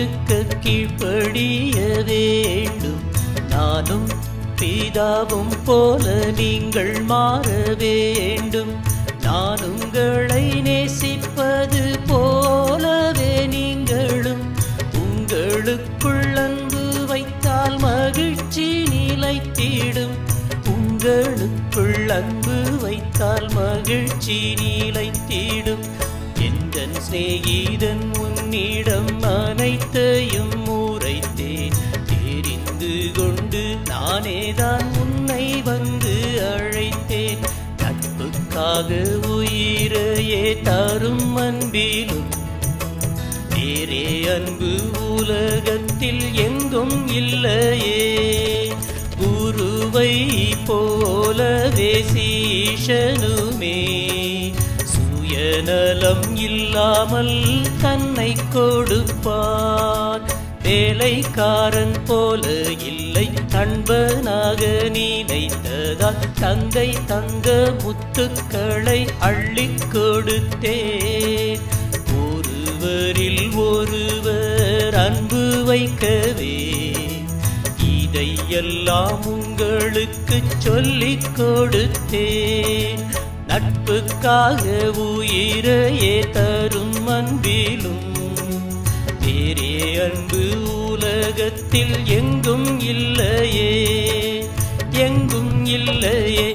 இருக்க கீழ்ப்படிய வேண்டும். நானும் பிதாவும் போல நீங்கள் மாற வேண்டும். நான் உங்களை நேசிப்பது போலவே நீங்களும். உங்களுக்குள் அன்பு வைத்தால் மகிழ்ச்சி நிலைத்திடும். உங்களுக்குள் அன்பு வைத்தால் மகிழ்ச்சி நிலைத்திடும். சிநேகிதன் உன்னிடம் அனைத்தையும் உரைத்தேன். தெரிந்து கொண்டு நானேதான் உன்னை வந்து அழைத்தேன். நட்புக்காக உயிரையே தரும் அன்பிலும் வேறே அன்பு உலகத்தில் எங்கும் இல்லையே. குருவை போலவே சீஷனுமே. நலம் இல்லாமல் தன்னை கொடுப்பார். வேலைக்காரன் போல இல்லை அன்பனாக நினைத்ததால் தந்தை தங்க முத்துக்களை அள்ளி கொடுத்தேன். ஒருவரில் ஒருவர் அன்பு வைக்கவே இதையெல்லாம் உங்களுக்கு சொல்லிக் கொடுத்தேன். நட்புக்காக உயிரையே தரும் அன்பிலும் வேறே அன்பு உலகத்தில் எங்கும் இல்லையே எங்கும் இல்லையே.